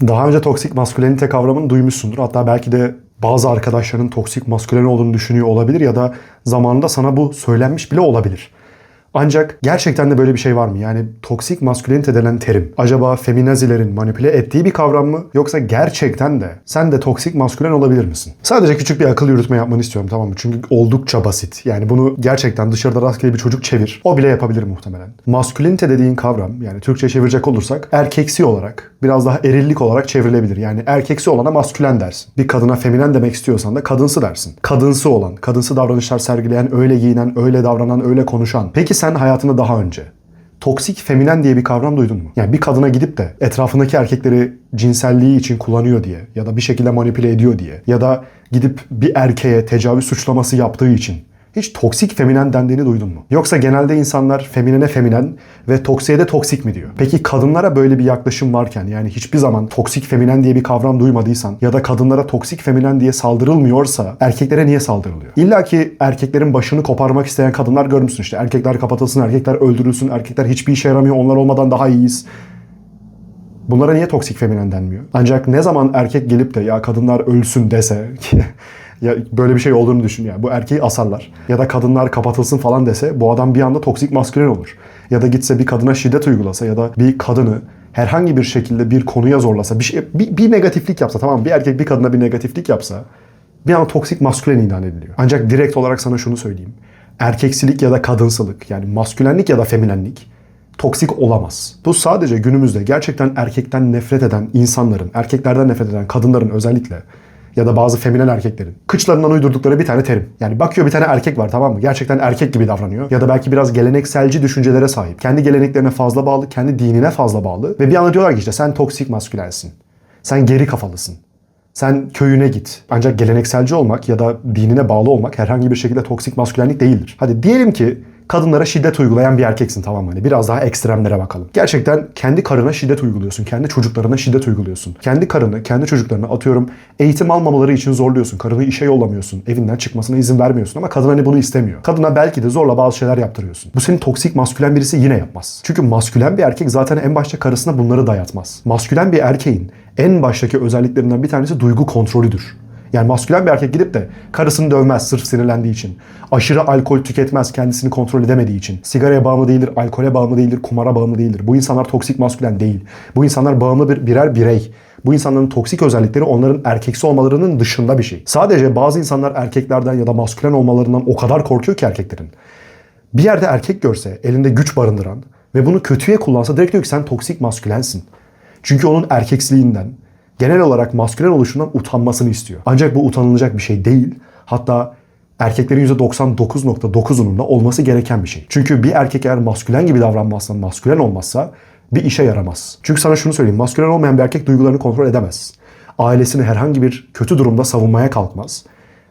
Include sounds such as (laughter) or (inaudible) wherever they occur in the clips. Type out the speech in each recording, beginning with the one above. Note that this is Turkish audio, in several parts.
Daha önce toksik maskülenite kavramını duymuşsundur. Hatta belki de bazı arkadaşların toksik maskülen olduğunu düşünüyor olabilir ya da zamanında sana bu söylenmiş bile olabilir. Ancak gerçekten de böyle bir şey var mı? Yani toksik maskülenite denen terim acaba feminazilerin manipüle ettiği bir kavram mı? Yoksa gerçekten de sen de toksik maskülen olabilir misin? Sadece küçük bir akıl yürütme yapmanı istiyorum tamam mı? Çünkü oldukça basit. Yani bunu gerçekten dışarıda rastgele bir çocuk çevir. O bile yapabilir muhtemelen. Maskülenite dediğin kavram yani Türkçe çevirecek olursak erkeksi olarak biraz daha erillik olarak çevrilebilir. Yani erkeksi olana maskülen dersin. Bir kadına feminen demek istiyorsan da kadınsı dersin. Kadınsı olan, kadınsı davranışlar sergileyen, öyle giyinen, öyle davranan, öyle konuşan. Peki sen hayatında daha önce toksik feminen diye bir kavram duydun mu? Yani bir kadına gidip de etrafındaki erkekleri cinselliği için kullanıyor diye ya da bir şekilde manipüle ediyor diye ya da gidip bir erkeğe tecavüz suçlaması yaptığı için hiç toksik feminen dendiğini duydun mu? Yoksa genelde insanlar feminine feminen ve toksiye de toksik mi diyor? Peki kadınlara böyle bir yaklaşım varken yani hiçbir zaman toksik feminen diye bir kavram duymadıysan ya da kadınlara toksik feminen diye saldırılmıyorsa erkeklere niye saldırılıyor? İlla ki erkeklerin başını koparmak isteyen kadınlar görmüşsün işte. Erkekler kapatılsın, erkekler öldürülsün, erkekler hiçbir işe yaramıyor, onlar olmadan daha iyiyiz. Bunlara niye toksik feminen denmiyor? Ancak ne zaman erkek gelip de ya kadınlar ölsün dese (laughs) ya böyle bir şey olduğunu düşün ya. Bu erkeği asarlar. Ya da kadınlar kapatılsın falan dese bu adam bir anda toksik maskülen olur. Ya da gitse bir kadına şiddet uygulasa ya da bir kadını herhangi bir şekilde bir konuya zorlasa, bir şey bir, bir negatiflik yapsa tamam? Bir erkek bir kadına bir negatiflik yapsa bir anda toksik maskülen ilan ediliyor. Ancak direkt olarak sana şunu söyleyeyim. Erkeksilik ya da kadınsılık yani maskülenlik ya da feminenlik toksik olamaz. Bu sadece günümüzde gerçekten erkekten nefret eden insanların, erkeklerden nefret eden kadınların özellikle ya da bazı feminen erkeklerin kıçlarından uydurdukları bir tane terim. Yani bakıyor bir tane erkek var tamam mı? Gerçekten erkek gibi davranıyor. Ya da belki biraz gelenekselci düşüncelere sahip. Kendi geleneklerine fazla bağlı, kendi dinine fazla bağlı. Ve bir anda diyorlar ki işte sen toksik maskülensin. Sen geri kafalısın. Sen köyüne git. Ancak gelenekselci olmak ya da dinine bağlı olmak herhangi bir şekilde toksik maskülenlik değildir. Hadi diyelim ki kadınlara şiddet uygulayan bir erkeksin tamam mı? Hani biraz daha ekstremlere bakalım. Gerçekten kendi karına şiddet uyguluyorsun. Kendi çocuklarına şiddet uyguluyorsun. Kendi karını, kendi çocuklarını atıyorum eğitim almamaları için zorluyorsun. Karını işe yollamıyorsun. Evinden çıkmasına izin vermiyorsun ama kadın hani bunu istemiyor. Kadına belki de zorla bazı şeyler yaptırıyorsun. Bu senin toksik maskülen birisi yine yapmaz. Çünkü maskülen bir erkek zaten en başta karısına bunları dayatmaz. Maskülen bir erkeğin en baştaki özelliklerinden bir tanesi duygu kontrolüdür. Yani maskülen bir erkek gidip de karısını dövmez sırf sinirlendiği için. Aşırı alkol tüketmez kendisini kontrol edemediği için. Sigaraya bağımlı değildir, alkole bağımlı değildir, kumara bağımlı değildir. Bu insanlar toksik maskülen değil. Bu insanlar bağımlı bir birer birey. Bu insanların toksik özellikleri onların erkeksi olmalarının dışında bir şey. Sadece bazı insanlar erkeklerden ya da maskülen olmalarından o kadar korkuyor ki erkeklerin. Bir yerde erkek görse elinde güç barındıran ve bunu kötüye kullansa direkt diyor ki sen toksik maskülensin. Çünkü onun erkeksiliğinden, genel olarak maskülen oluşundan utanmasını istiyor. Ancak bu utanılacak bir şey değil. Hatta erkeklerin %99.9'unun da olması gereken bir şey. Çünkü bir erkek eğer maskülen gibi davranmazsa, maskülen olmazsa bir işe yaramaz. Çünkü sana şunu söyleyeyim. Maskülen olmayan bir erkek duygularını kontrol edemez. Ailesini herhangi bir kötü durumda savunmaya kalkmaz.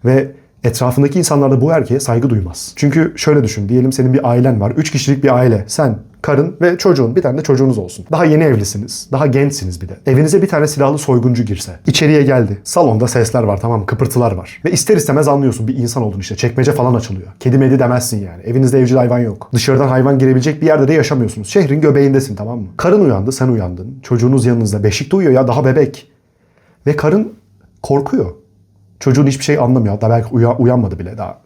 Ve etrafındaki insanlar da bu erkeğe saygı duymaz. Çünkü şöyle düşün. Diyelim senin bir ailen var. 3 kişilik bir aile. Sen, karın ve çocuğun. Bir tane de çocuğunuz olsun. Daha yeni evlisiniz. Daha gençsiniz bir de. Evinize bir tane silahlı soyguncu girse. İçeriye geldi. Salonda sesler var tamam? Kıpırtılar var. Ve ister istemez anlıyorsun bir insan olduğunu işte. Çekmece falan açılıyor. Kedi medi demezsin yani. Evinizde evcil hayvan yok. Dışarıdan hayvan girebilecek bir yerde de yaşamıyorsunuz. Şehrin göbeğindesin tamam mı? Karın uyandı, sen uyandın. Çocuğunuz yanınızda. Beşikte uyuyor ya daha bebek. Ve karın korkuyor. Çocuğun hiçbir şey anlamıyor. Hatta belki uya- uyanmadı bile daha.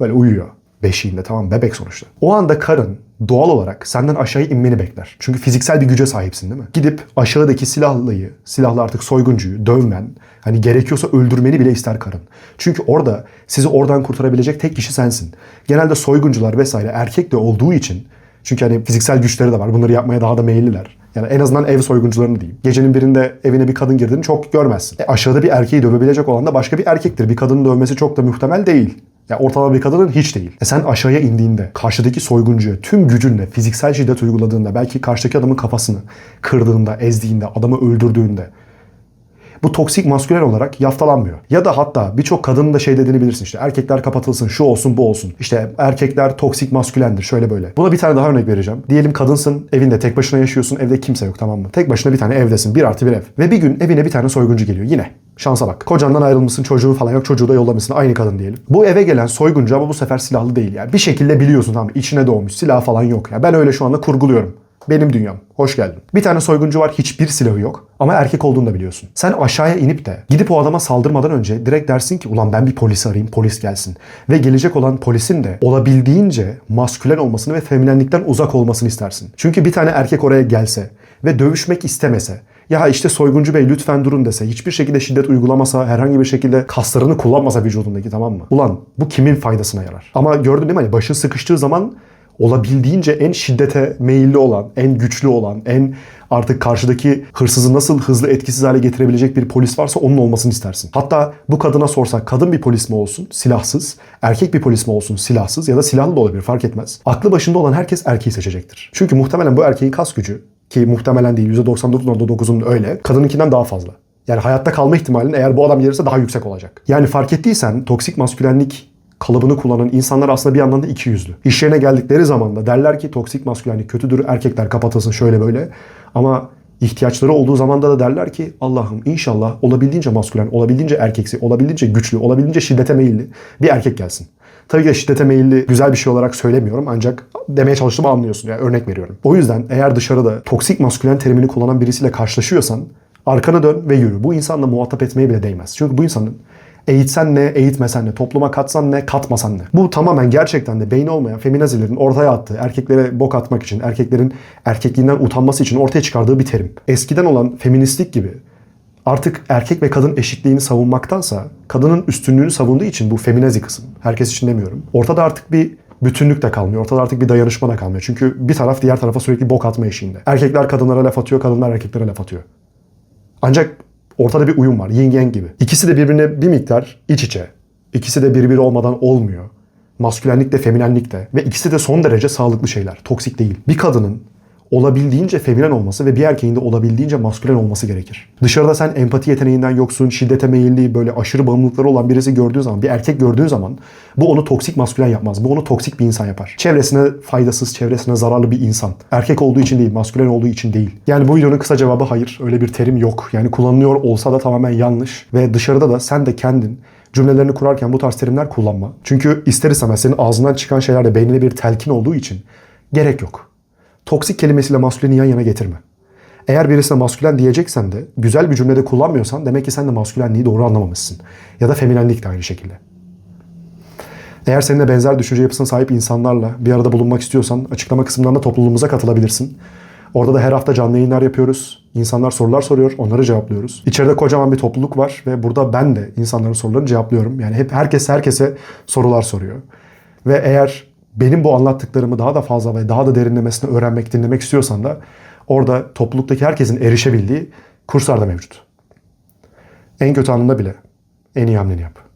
Böyle uyuyor. Beşiğinde tamam bebek sonuçta. O anda karın doğal olarak senden aşağıya inmeni bekler. Çünkü fiziksel bir güce sahipsin değil mi? Gidip aşağıdaki silahlıyı, silahlı artık soyguncuyu dövmen, hani gerekiyorsa öldürmeni bile ister karın. Çünkü orada sizi oradan kurtarabilecek tek kişi sensin. Genelde soyguncular vesaire erkek de olduğu için çünkü hani fiziksel güçleri de var. Bunları yapmaya daha da meyilliler. Yani en azından ev soyguncularını diyeyim. Gecenin birinde evine bir kadın girdiğini çok görmezsin. E aşağıda bir erkeği dövebilecek olan da başka bir erkektir. Bir kadının dövmesi çok da muhtemel değil. Ya ortalama bir kadının hiç değil. E sen aşağıya indiğinde karşıdaki soyguncuya tüm gücünle fiziksel şiddet uyguladığında belki karşıdaki adamın kafasını kırdığında, ezdiğinde, adamı öldürdüğünde bu toksik maskülen olarak yaftalanmıyor. Ya da hatta birçok kadının da şey dediğini bilirsin işte erkekler kapatılsın şu olsun bu olsun. İşte erkekler toksik maskülendir şöyle böyle. Buna bir tane daha örnek vereceğim. Diyelim kadınsın evinde tek başına yaşıyorsun evde kimse yok tamam mı? Tek başına bir tane evdesin bir artı bir ev. Ve bir gün evine bir tane soyguncu geliyor yine. Şansa bak. Kocandan ayrılmışsın çocuğun falan yok çocuğu da yollamışsın aynı kadın diyelim. Bu eve gelen soyguncu ama bu sefer silahlı değil yani. Bir şekilde biliyorsun tamam içine doğmuş silah falan yok ya. Ben öyle şu anda kurguluyorum. Benim dünyam. Hoş geldin. Bir tane soyguncu var hiçbir silahı yok ama erkek olduğunu da biliyorsun. Sen aşağıya inip de gidip o adama saldırmadan önce direkt dersin ki ulan ben bir polis arayayım polis gelsin. Ve gelecek olan polisin de olabildiğince maskülen olmasını ve feminenlikten uzak olmasını istersin. Çünkü bir tane erkek oraya gelse ve dövüşmek istemese ya işte soyguncu bey lütfen durun dese, hiçbir şekilde şiddet uygulamasa, herhangi bir şekilde kaslarını kullanmasa vücudundaki tamam mı? Ulan bu kimin faydasına yarar? Ama gördün değil mi hani başı sıkıştığı zaman olabildiğince en şiddete meyilli olan, en güçlü olan, en artık karşıdaki hırsızı nasıl hızlı etkisiz hale getirebilecek bir polis varsa onun olmasını istersin. Hatta bu kadına sorsak kadın bir polis mi olsun silahsız, erkek bir polis mi olsun silahsız ya da silahlı da olabilir fark etmez. Aklı başında olan herkes erkeği seçecektir. Çünkü muhtemelen bu erkeğin kas gücü ki muhtemelen değil %99.9'un öyle kadınınkinden daha fazla. Yani hayatta kalma ihtimalin eğer bu adam gelirse daha yüksek olacak. Yani fark ettiysen toksik maskülenlik kalıbını kullanan insanlar aslında bir yandan da iki yüzlü. İş yerine geldikleri zaman da derler ki toksik maskülenlik kötüdür, erkekler kapatılsın şöyle böyle. Ama ihtiyaçları olduğu zamanda da derler ki Allah'ım inşallah olabildiğince maskülen, olabildiğince erkeksi, olabildiğince güçlü, olabildiğince şiddete meyilli bir erkek gelsin. Tabii ki de şiddete meyilli güzel bir şey olarak söylemiyorum ancak demeye çalıştığımı anlıyorsun. Yani örnek veriyorum. O yüzden eğer dışarıda toksik maskülen terimini kullanan birisiyle karşılaşıyorsan arkana dön ve yürü. Bu insanla muhatap etmeye bile değmez. Çünkü bu insanın eğitsen ne, eğitmesen ne, topluma katsan ne, katmasan ne. Bu tamamen gerçekten de beyni olmayan feminazilerin ortaya attığı, erkeklere bok atmak için, erkeklerin erkekliğinden utanması için ortaya çıkardığı bir terim. Eskiden olan feministlik gibi artık erkek ve kadın eşitliğini savunmaktansa kadının üstünlüğünü savunduğu için bu feminazi kısım. Herkes için demiyorum. Ortada artık bir bütünlük de kalmıyor. Ortada artık bir dayanışma da kalmıyor. Çünkü bir taraf diğer tarafa sürekli bok atma eşiğinde. Erkekler kadınlara laf atıyor, kadınlar erkeklere laf atıyor. Ancak ortada bir uyum var. Yin yang gibi. İkisi de birbirine bir miktar iç içe. İkisi de birbiri olmadan olmuyor. Maskülenlik de feminenlik de. Ve ikisi de son derece sağlıklı şeyler. Toksik değil. Bir kadının olabildiğince feminen olması ve bir erkeğin de olabildiğince maskülen olması gerekir. Dışarıda sen empati yeteneğinden yoksun, şiddete meyilli, böyle aşırı bağımlılıkları olan birisi gördüğün zaman, bir erkek gördüğün zaman bu onu toksik maskülen yapmaz. Bu onu toksik bir insan yapar. Çevresine faydasız, çevresine zararlı bir insan. Erkek olduğu için değil, maskülen olduğu için değil. Yani bu videonun kısa cevabı hayır. Öyle bir terim yok. Yani kullanılıyor olsa da tamamen yanlış. Ve dışarıda da sen de kendin cümlelerini kurarken bu tarz terimler kullanma. Çünkü ister istemez senin ağzından çıkan şeyler de beynine bir telkin olduğu için gerek yok toksik kelimesiyle masküleni yan yana getirme. Eğer birisine maskülen diyeceksen de güzel bir cümlede kullanmıyorsan demek ki sen de maskülenliği doğru anlamamışsın. Ya da feminenlik de aynı şekilde. Eğer seninle benzer düşünce yapısına sahip insanlarla bir arada bulunmak istiyorsan açıklama kısmından topluluğumuza katılabilirsin. Orada da her hafta canlı yayınlar yapıyoruz. İnsanlar sorular soruyor, onları cevaplıyoruz. İçeride kocaman bir topluluk var ve burada ben de insanların sorularını cevaplıyorum. Yani hep herkes herkese sorular soruyor. Ve eğer benim bu anlattıklarımı daha da fazla ve daha da derinlemesine öğrenmek, dinlemek istiyorsan da orada topluluktaki herkesin erişebildiği kurslar da mevcut. En kötü anında bile en iyi hamleni yap.